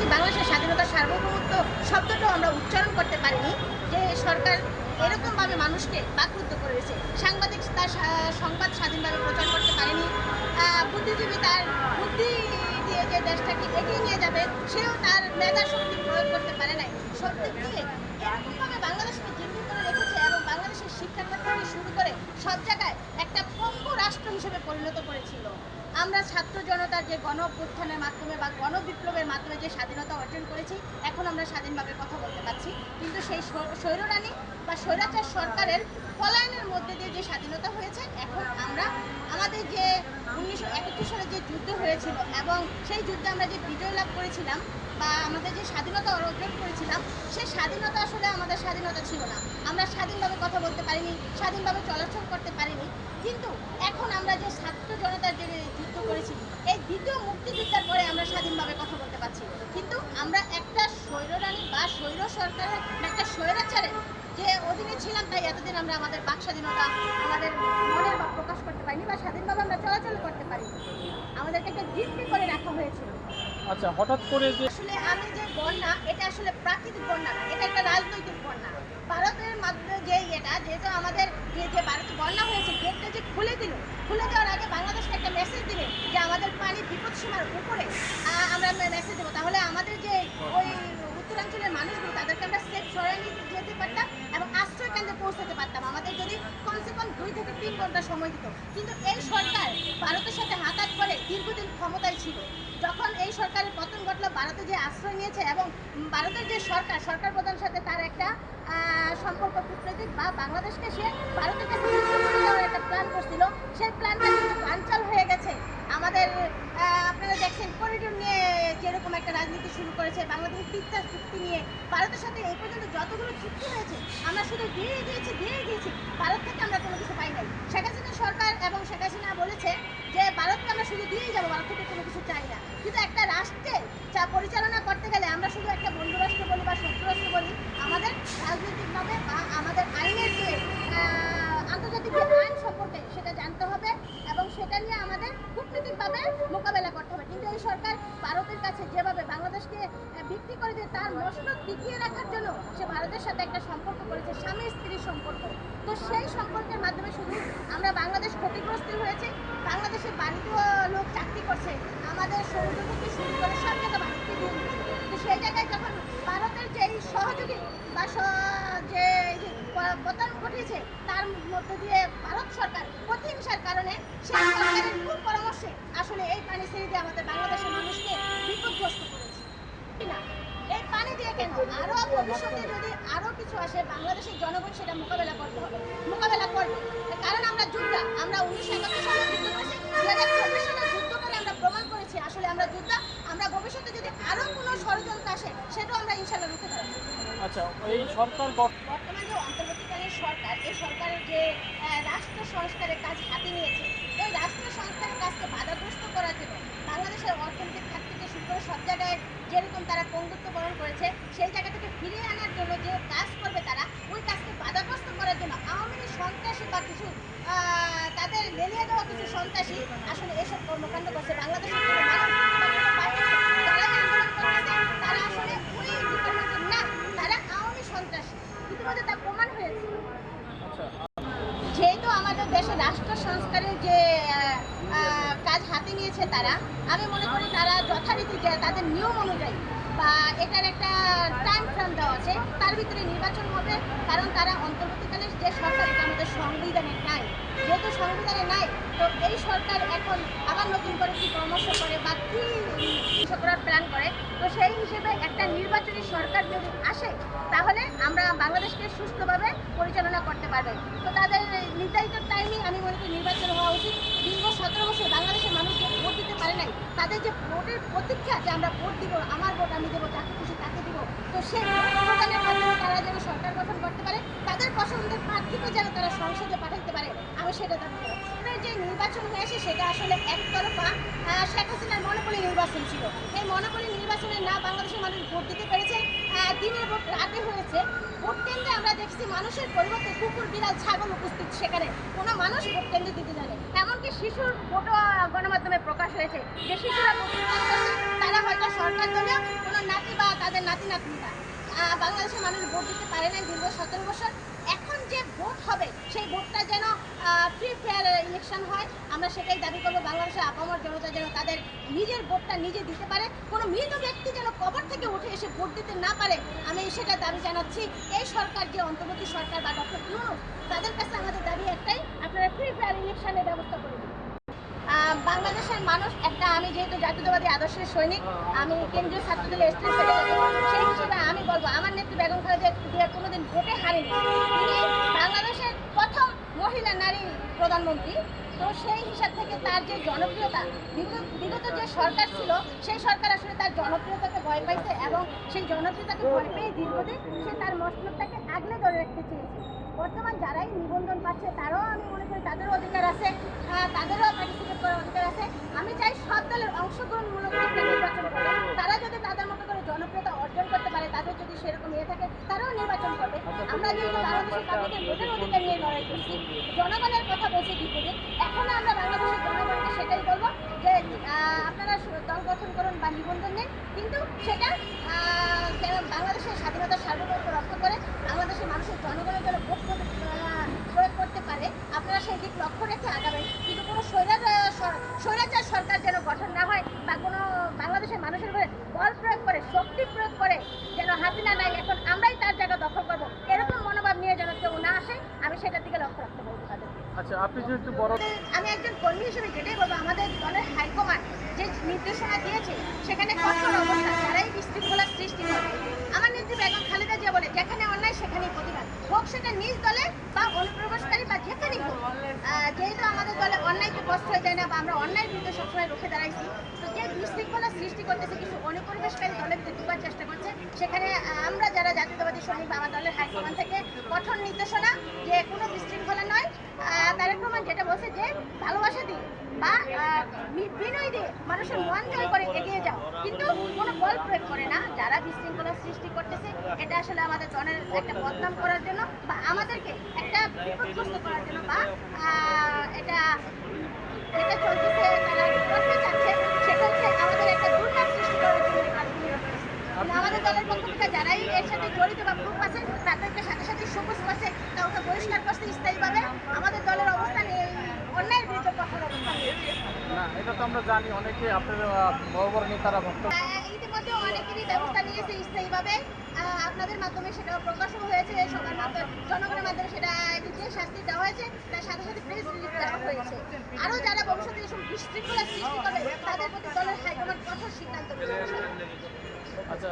এমনকি বাংলাদেশের স্বাধীনতা সার্বভৌমত্ব শব্দটাও আমরা উচ্চারণ করতে পারিনি, যে সরকার এরকমভাবে মানুষকে বাকরুদ্ধ করেছে সাংবাদিক তার সংবাদ স্বাধীনভাবে প্রচার করতে পারেনি। বুদ্ধিজীবী তার বুদ্ধি দিয়ে যে দেশটাকে এগিয়ে নিয়ে যাবে, সেও তার মেধা শক্তি প্রয়োগ করতে পারে নাই। দিক দিয়ে এরকমভাবে বাংলাদেশকে জিম্মি করে রেখেছে এবং বাংলাদেশের শিক্ষা ক্ষেত্র থেকে শুরু করে সব জায়গায় একটা পঙ্গু রাষ্ট্র হিসেবে পরিণত করেছিল? আমরা ছাত্র জনতার যে গণ মাধ্যমে বা গণবিপ্লবের মাধ্যমে যে স্বাধীনতা অর্জন করেছি, এখন আমরা স্বাধীনভাবে কথা বলতে পারছি। কিন্তু সেই স্বৈ- স্বৈররানী বা স্বৈরাচার সরকারের পলায়নের মধ্যে দিয়ে যে স্বাধীনতা হয়েছে, এখন আমরা আমাদের যে উনিশশো একাত্তর সালে যে যুদ্ধ হয়েছিল এবং সেই যুদ্ধে আমরা যে বিজয় লাভ করেছিলাম বা আমাদের যে স্বাধীনতা অর্জন করেছিলাম, সেই স্বাধীনতা আসলে আমাদের স্বাধীনতা ছিল না। আমরা স্বাধীনভাবে কথা বলতে পারিনি, স্বাধীনভাবে চলাচল করতে পারিনি। কিন্তু এখন আমরা যে ছাত্র জনতার যে যুদ্ধ করেছি, এই দ্বিতীয় মুক্তিযুদ্ধের পরে আমরা স্বাধীনভাবে কথা বলতে পারছি। কিন্তু আমরা একটা স্বৈররানী বা স্বৈর সরকারের একটা স্বৈরাচারের যে অধীনে ছিলাম তাই এতদিন আমরা আমাদের বাক স্বাধীনতা আমাদের মনের প্রকাশ করতে পারিনি বা স্বাধীনভাবে আমরা চলাচল করতে পারিনি। আমাদেরকে একটা জিম্মি করে রাখা হয়েছিল। আচ্ছা হঠাৎ করে যে আসলে আমি যে বন্যা এটা আসলে প্রাকৃতিক বন্যা না এটা একটা রাজনৈতিক বন্যা। ভারতের মাধ্যমে যে এটা যেহেতু আমাদের যে যে ভারতে বন্যা হয়েছে গেটটা যে খুলে দিল খুলে দেওয়ার আগে বাংলাদেশকে একটা মেসেজ দিবে যে আমাদের পানি বিপদ সীমার উপরে আমরা মেসেজ দেবো। তাহলে আমাদের যে ওই উত্তরাঞ্চলের মানুষগুলো তাদেরকে আমরা সেফ সরাই নিতে যেতে পারতাম এবং আশ্রয় কেন্দ্রে পৌঁছাতে পারতাম আমাদের যদি কমসে কম দুই থেকে তিন ঘণ্টা সময় দিত কিন্তু এই সরকার ভারতের সাথে হাতাত করে দীর্ঘদিন ক্ষমতায় ছিল যখন এই সরকারের পতন ঘটলো ভারতে যে আশ্রয় নিয়েছে এবং ভারতের যে সরকার সরকার প্রধানের সাথে তার একটা সম্পর্ক কূটনৈতিক বা বাংলাদেশকে সে ভারতের কাছে একটা প্ল্যান করছিল। সেই প্ল্যানটা কিন্তু বানচাল হয়ে গেছে। আমাদের আপনারা দেখছেন করিডোর নিয়ে যেরকম একটা রাজনীতি শুরু করেছে বাংলাদেশ তিস্তা চুক্তি নিয়ে। ভারতের সাথে এই পর্যন্ত যতগুলো চুক্তি হয়েছে, আমরা শুধু দিয়ে দিয়েছি দিয়ে দিয়েছি। ভারত থেকে আমরা কোনো কিছু পাই নাই। শেখ হাসিনা সরকার এবং শেখ হাসিনা বলেছে যে ভারতকে আমরা শুধু দিয়েই যাব ভারত থেকে কোনো কিছু চাই না কিন্তু একটা রাষ্ট্রে যা পরিচালনা করতে গেলে আমরা শুধু একটা বন্ধু রাষ্ট্র বলি বা শত্রু রাষ্ট্র বলি, আমাদের রাজনৈতিকভাবে বা আমাদের আইনের যে আন্তর্জাতিক যে আইন সম্পর্কে সেটা জানতে হবে এবং সেটা নিয়ে আমাদের কূটনীতিকভাবে মোকাবেলা করতে হবে। কিন্তু এই সরকার ভারতের কাছে যেভাবে বাংলাদেশকে বিক্রি করে দিয়ে তার মসনদ টিকিয়ে রাখার জন্য সে ভারতের সাথে একটা সম্পর্ক করেছে, স্বামী স্ত্রীর সম্পর্ক। তো সেই সম্পর্কের মাধ্যমে শুধু আমরা বাংলাদেশ ক্ষতিগ্রস্ত হয়েছে বাংলাদেশের বাণিজ্য লোক চাকরি করছে, আমাদের সমুদ্র থেকে শুরু করে বাণিজ্য দিয়ে দিচ্ছে তো সেই জায়গায় যখন ভারতের যে এই সহযোগী বা স- যে যে প- ঘটিয়েছে তার মধ্য দিয়ে ভারত সরকার প্রতিহিংসার কারণে সেই সরকারের ভুল পরামর্শে আসলে এই পানি ছেড়ে দিয়ে আমাদের বাংলাদেশের মানুষকে বিপদগ্রস্ত করেছে। না এই পানি দিয়ে কেন? আরও ভবিষ্যতে যদি আরও কিছু আসে বাংলাদেশের জনগণ সেটা মোকাবেলা করতে হবে। মোকাবেলা করবে। কারণ আমরা যোদ্ধা। আমরা উনিশশো একাত্তর সালে যুদ্ধ করেছি দু হাজার চব্বিশ সালে যুদ্ধ করে আমরা প্রমাণ করেছি আসলে আমরা যোদ্ধা। আমরা ভবিষ্যতে যদি আরও কোনো ষড়যন্ত্র আসে সেটাও আমরা ইনশাল্লাহ রুখে ধরবো আচ্ছা সরকার গঠ- যে অন্তর্বর্তীকালীন সরকার, এই সরকারের যে রাষ্ট্র সংস্কারের কাজ হাতে নিয়েছে, এই রাষ্ট্র সংস্কারের কাজকে বাধাগ্রস্ত করার জন্য বাংলাদেশের অর্থনৈতিক খাত থেকে শুরু করে সব জায়গায় যেরকম তারা বরণ করেছে, সেই জায়গা থেকে ফিরিয়ে আনার জন্য যে কাজ করবে তারা, ওই কাজকে বাধাগ্রস্ত করার জন্য আওয়ামী সন্ত্রাসী বা কিছু তাদের লেলিয়ে দেওয়া কিছু সন্ত্রাসী আসলে এসব কর্মকাণ্ড করছে বাংলাদেশের তারা, আমি মনে করি তারা যথারীতি তাদের নিয়ম অনুযায়ী বা এটার একটা টাইম ফ্রেম দেওয়া আছে, তার ভিতরে নির্বাচন হবে, কারণ তারা অন্তর্বর্তীকালে যে সরকার, এটা আমাদের সংবিধানে নাই। যেহেতু সংবিধানে নাই, তো এই সরকার এখন আবার নতুন করে কি পরামর্শ করে বা কি কিছু করার প্ল্যান করে, তো সেই হিসেবে একটা নির্বাচনী সরকার যদি আসে, তাহলে আমরা বাংলাদেশকে সুস্থভাবে পরিচালনা করতে পারবে। তো তাদের নির্ধারিত টাইমে আমি মনে করি নির্বাচন হওয়া উচিত। দীর্ঘ সতেরো বছর বাংলাদেশের মানুষ যে ভোট দিতে পারে নাই। তাদের যে ভোটের প্রতীক্ষা যে আমরা ভোট দিব, আমার ভোট আমি দেবো, যাকে খুশি তাকে দিব, তো সেই মাধ্যমে তারা যেন সরকার গঠন করতে পারে, তাদের পছন্দের প্রার্থীকে যেন তারা সংসদে পাঠাতে পারে, আমি সেটা দাবি যে নির্বাচন হয়েছে, সেটা আসলে একতরফা শেখ হাসিনার মনোপলি নির্বাচন ছিল। এই মনোপলি নির্বাচনে না বাংলাদেশের মানুষ ভোট দিতে পেরেছে দিনের ভোট রাতে হয়েছে। ভোট কেন্দ্রে আমরা দেখছি মানুষের পরিবর্তে কুকুর, বিড়াল, ছাগল উপস্থিত। সেখানে কোনো মানুষ ভোট কেন্দ্রে দিতে জানে এমনকি শিশুর ভোটও গণমাধ্যমে প্রকাশ হয়েছে যে শিশুরা ভোট তারা হয়তো সরকার দলীয় কোনো নাতি বা তাদের নাতি নাতনিরা বাংলাদেশের মানুষ ভোট দিতে পারে না দীর্ঘ সতেরো বছর। যে ভোট হবে, সেই ভোটটা যেন ফ্রি ফেয়ার ইলেকশন হয়, আমরা সেটাই দাবি করব। বাংলাদেশের আপামর জনতা যেন তাদের নিজের ভোটটা নিজে দিতে পারে, কোনো মৃত ব্যক্তি যেন কবর থেকে উঠে এসে ভোট দিতে না পারে, আমি সেটা দাবি জানাচ্ছি। এই সরকার যে অন্তর্বর্তী সরকার বা ডক্টর ইউনুস, তাদের কাছে আমাদের দাবি একটাই, আপনারা ফ্রি ফেয়ার ইলেকশনের ব্যবস্থা করে দিন। বাংলাদেশের মানুষ, একটা আমি যেহেতু জাতীয়তাবাদী আদর্শের সৈনিক, আমি কেন্দ্রীয় ছাত্রদলের স্টেট সেক্রেটারি জনপ্রিয়তা বিগত যে সরকার ছিল, সেই সরকার আসলে তার জনপ্রিয়তাকে ভয় পাইছে এবং সেই জনপ্রিয়তাকে ভয় পেয়ে দীর্ঘদিন সে তার মসনদটাকে আগলে ধরে রাখতে চেয়েছে। বর্তমান যারাই নিবন্ধন পাচ্ছে, তারাও আমি মনে করি তাদেরও অধিকার আছে তাদেরও পার্টিসিপেট করার অধিকার আছে। আমি চাই সব দলের অংশগ্রহণমূলক একটা নির্বাচন করে তারা যদি তাদের মতো করে জনপ্রিয়তা অর্জন করতে পারে, তাদের যদি সেরকম ইয়ে থাকে, তারাও নির্বাচন করবে। আমরা যেহেতু বাংলাদেশের পাবলিকের ভোটের অধিকার নিয়ে লড়াই করছি। জনগণের কথা বলছি বিপরীত এখন আমরা বাংলাদেশের জনগণকে সেটাই বলব আপনারা দল গঠন করুন বা নিবন্ধন নিন। কিন্তু সেটা বাংলাদেশের স্বাধীনতা সার্বভৌমত্ব রক্ষা করে বাংলাদেশের মানুষের জনগণের জন্য ভোট প্রয়োগ- করতে পারে আপনারা সেই দিক লক্ষ্য রেখে আগাবেন। কিন্তু কোনো সর- স্বৈরাচার সরকার যেন গঠন না হয় বা কোনো বাংলাদেশের মানুষের উপরে বল প্রয়োগ করে শক্তি প্রয়োগ করে যেন হাসিনা নাই এখন আমরাই তার জায়গা দখল করব। এরকম মনোভাব নিয়ে যেন কেউ না আসে আমি সেটার দিকে লক্ষ্য রাখতে পারব তাদেরকে। আচ্ছা আপনি যেহেতু বড় আমি একজন কর্মী হিসেবে যেটাই বলব আমাদের দলের হাইকমান্ড দিয়েছে সেখানে কঠোর অবস্থা যারাই বিশৃঙ্খলা সৃষ্টি করে। আমার নেত্রী বেগম খালেদা জিয়া বলে, যেখানে অন্যায়, সেখানেই প্রতিবাদ। হোক সেটা নিজ দলে বা অনুপ্রবেশকারী বা যেখানেই হোক। যেহেতু আমাদের দলে অন্যায়কে প্রশ্রয় দেয় না বা আমরা অন্যায়ের বিরুদ্ধে সবসময় রুখে দাঁড়াইছি, তো যে বিশৃঙ্খলা সৃষ্টি করতেছে, কিছু অনুপ্রবেশকারী দলের ঢুকার চেষ্টা করছে। সেখানে আমরা যারা জাতীয়তাবাদী সৈনিক বা আমার দলের হাইকমান্ড থেকে কঠোর নির্দেশনা যে কোনো বিশৃঙ্খলা নয় তারেক রহমান যেটা বলছে যে ভালোবাসা দিই বা বিনয় দিয়ে মানুষের মন জয় করে এগিয়ে যাও। কিন্তু কোনো বল প্রয়োগ করে না। যারা বিশৃঙ্খলা সৃষ্টি করতেছে, এটা আসলে আমাদের জনের একটা বদনাম করার জন্য বা আমাদেরকে একটা বিপদগ্রস্ত করার জন্য বা এটা যেটা চলতেছে, তারা আমাদের একটা আমাদের দলের পক্ষ থেকে যারাই এর সাথে জড়িত বা গ্রুপ আছে তাদেরকে সাথে সাথে সবুজ করছে কাউকে বহিষ্কার করছে স্থায়ীভাবে আমাদের দলের অবস্থান এই অন্যায়ের বিরুদ্ধে কঠোর অবস্থান নিয়েছে। না এটা তো আমরা জানি অনেকে আপনার বড় বড় নেতারা বক্তব্য ইতিমধ্যে অনেকেরই ব্যবস্থা নিয়েছে স্থায়ীভাবে। আপনাদের মাধ্যমে সেটা প্রকাশও হয়েছে। সবার মাধ্যমে জনগণের মাধ্যমে সেটা যে শাস্তি দেওয়া হয়েছে। তার সাথে সাথে প্রেস রিলিজ দেওয়া হয়েছে। আরও যারা ভবিষ্যতে এসব বিশৃঙ্খলা সৃষ্টি করবে তাদের প্রতি দলের হাইকমান্ড কঠোর সিদ্ধান্ত নেবে আচ্ছা।